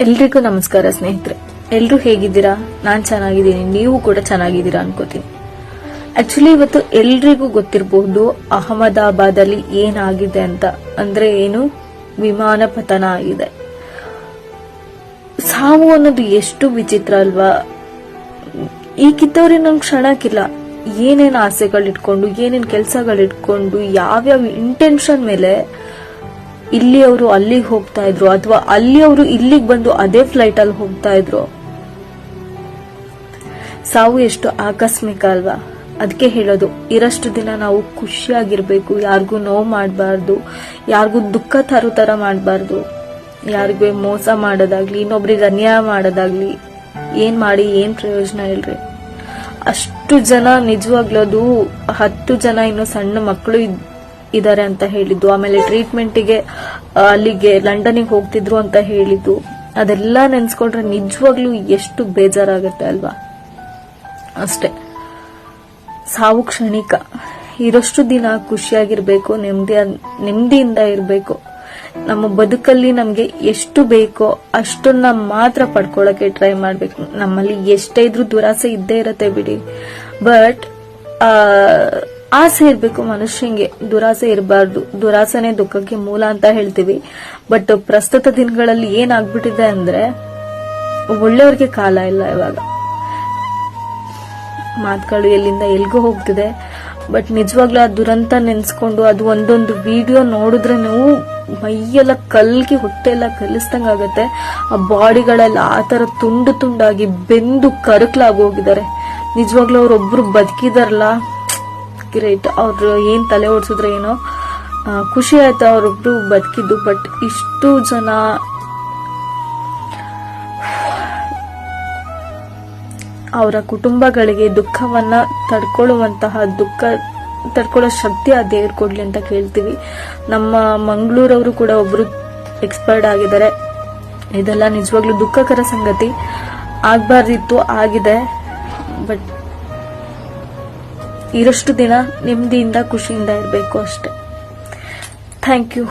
ಎಲ್ರಿಗೂ ನಮಸ್ಕಾರ ಸ್ನೇಹಿತರೆ. ಎಲ್ಲರೂ ಹೇಗಿದ್ದೀರಾ? ನಾನ್ ಚೆನ್ನಾಗಿದ್ದೀನಿ. ನೀವು ಕೂಡ ಚೆನ್ನಾಗಿದ್ದೀರಾ ಅನ್ಕೋತೀನಿ. ಆಕ್ಚುಲಿ ಇವತ್ತು ಎಲ್ರಿಗೂ ಗೊತ್ತಿರಬಹುದು ಅಹಮದಾಬಾದ್ ಅಲ್ಲಿ ಏನಾಗಿದೆ ಅಂತ. ಅಂದ್ರೆ ಏನು? ವಿಮಾನ ಪತನ ಆಗಿದೆ. ಸಾವು ಅನ್ನೋದು ಎಷ್ಟು ವಿಚಿತ್ರ ಅಲ್ವಾ? ಈ ಕಿತ್ತವ್ರಿ ನಂಗೆ ಕ್ಷಣಕ್ಕಿಲ್ಲ. ಏನೇನು ಆಸೆಗಳಿಟ್ಕೊಂಡು, ಏನೇನು ಕೆಲಸಗಳಿಟ್ಕೊಂಡು, ಯಾವ್ಯಾವ ಇಂಟೆನ್ಷನ್ ಮೇಲೆ ಇಲ್ಲಿ ಅವರು ಅಲ್ಲಿಗೆ ಹೋಗ್ತಾ ಇದ್ರು ಅಥವಾ ಅಲ್ಲಿ ಅವರು ಇಲ್ಲಿಗೆ ಬಂದು ಅದೇ ಫ್ಲೈಟ್ ಅಲ್ಲಿ ಹೋಗ್ತಾ ಇದ್ರು? ಸಾವು ಎಷ್ಟು ಆಕಸ್ಮಿಕ ಅಲ್ವಾ? ಅದಕ್ಕೆ ಹೇಳೋದು, ಇರಷ್ಟು ದಿನ ನಾವು ಖುಷಿಯಾಗಿರ್ಬೇಕು, ಯಾರಿಗೂ ನೋವು ಮಾಡಬಾರ್ದು, ಯಾರಿಗೂ ದುಃಖ ತರೋ ತರ ಮಾಡಬಾರ್ದು, ಯಾರಿಗೂ ಮೋಸ ಮಾಡೋದಾಗ್ಲಿ, ಇನ್ನೊಬ್ರಿಗೆ ಅನ್ಯಾಯ ಮಾಡೋದಾಗ್ಲಿ, ಏನ್ ಮಾಡಿ, ಏನ್ ಪ್ರಯೋಜನ ಇಲ್ರಿ? ಅಷ್ಟು ಜನ ನಿಜವಾಗ್ಲೂ ಅದು ಹತ್ತು ಜನ ಇನ್ನು ಸಣ್ಣ ಮಕ್ಕಳು ಇದ್- ಇದಾರೆ ಅಂತ ಹೇಳಿದ್ದು. ಆಮೇಲೆ ಟ್ರೀಟ್ಮೆಂಟಿಗೆ ಅಲ್ಲಿಗೆ ಲಂಡನ್ಗೆ ಹೋಗ್ತಿದ್ರು ಅಂತ ಹೇಳಿದ್ದು. ಅದೆಲ್ಲ ನೆನ್ಸ್ಕೊಂಡ್ರೆ ನಿಜವಾಗ್ಲೂ ಎಷ್ಟು ಬೇಜಾರಾಗತ್ತೆ ಅಲ್ವಾ? ಅಷ್ಟೇ. ಸಾವು ಕ್ಷಣಿಕ. ಇರೋಷ್ಟು ದಿನ ಖುಷಿಯಾಗಿರ್ಬೇಕು ನೆಮ್ಮದಿ ನೆಮ್ಮದಿಯಿಂದ ಇರಬೇಕು. ನಮ್ಮ ಬದುಕಲ್ಲಿ ನಮಗೆ ಎಷ್ಟು ಬೇಕೋ ಅಷ್ಟನ್ನ ಮಾತ್ರ ಪಡ್ಕೊಳ್ಳೋಕೆ ಟ್ರೈ ಮಾಡಬೇಕು. ನಮ್ಮಲ್ಲಿ ಎಷ್ಟೇ ಇದ್ರೂ ದುರಾಸೆ ಇದ್ದೇ ಇರತ್ತೆ ಬಿಡಿ. ಬಟ್ ಆಸೆ ಇರಬೇಕು ಮನುಷ್ಯಂಗೆ, ದುರಾಸೆ ಇರಬಾರ್ದು. ದುರಾಸೆನೆ ದುಃಖಕ್ಕೆ ಮೂಲ ಅಂತ ಹೇಳ್ತೀವಿ. ಬಟ್ ಪ್ರಸ್ತುತ ದಿನಗಳಲ್ಲಿ ಏನಾಗ್ಬಿಟ್ಟಿದೆ ಅಂದ್ರೆ, ಒಳ್ಳೆಯವ್ರಿಗೆ ಕಾಲ ಇಲ್ಲ ಇವಾಗ. ಮಾತುಗಳು ಎಲ್ಲಿಂದ ಎಲ್ಗೂ ಹೋಗ್ತಿದೆ. ಬಟ್ ನಿಜವಾಗ್ಲೂ ಆ ದುರಂತ ನೆನ್ಸ್ಕೊಂಡು ಅದು ಒಂದೊಂದು ವಿಡಿಯೋ ನೋಡಿದ್ರೆ ನೀವು ಮೈಯೆಲ್ಲ ಕಲ್ಗೆ ಹೊಟ್ಟೆ ಎಲ್ಲ ಕಲಿಸ್ದಂಗಾಗತ್ತೆ ಆ ಬಾಡಿಗಳೆಲ್ಲ ಆ ಥರ ತುಂಡು ತುಂಡಾಗಿ ಬೆಂದು ಕರಕಲಾಗಿ ಹೋಗಿದ್ದಾರೆ. ನಿಜವಾಗ್ಲೂ ಅವ್ರೊಬ್ರು ಬದುಕಿದಾರಲ್ಲ. ಗ್ರೇಟ್ ಅವ್ರು ಏನು ತಲೆ ಓಡಿಸಿದ್ರೆ ಏನೋ ಖುಷಿ ಆಯ್ತು ಅವರೊಬ್ರು ಬದುಕಿದ್ದು, ಬಟ್ ಇಷ್ಟು ಜನ ಅವರ ಕುಟುಂಬಗಳಿಗೆ ದುಃಖವನ್ನ ತಡ್ಕೊಳ್ಳುವಂತಹ ದುಃಖ, ತಡ್ಕೊಳ್ಳೋ ಶಕ್ತಿ ಆ ದೇವ್ರು ಕೊಡ್ಲಿ ಅಂತ ಕೇಳ್ತೀವಿ. ನಮ್ಮ ಮಂಗಳೂರವರು ಕೂಡ ಒಬ್ರು ಎಕ್ಸ್ಪರ್ಟ್ ಆಗಿದ್ದಾರೆ. ಇದೆಲ್ಲ ನಿಜವಾಗ್ಲೂ ದುಃಖಕರ ಸಂಗತಿ. ಆಗ್ಬಾರ್ದಿತ್ತು, ಆಗಿದೆ, ಬಟ್ ಇರಷ್ಟು ದಿನ ನೆಮ್ಮದಿಯಿಂದ ಖುಷಿಯಿಂದ ಇರಬೇಕು ಅಷ್ಟೆ. Thank you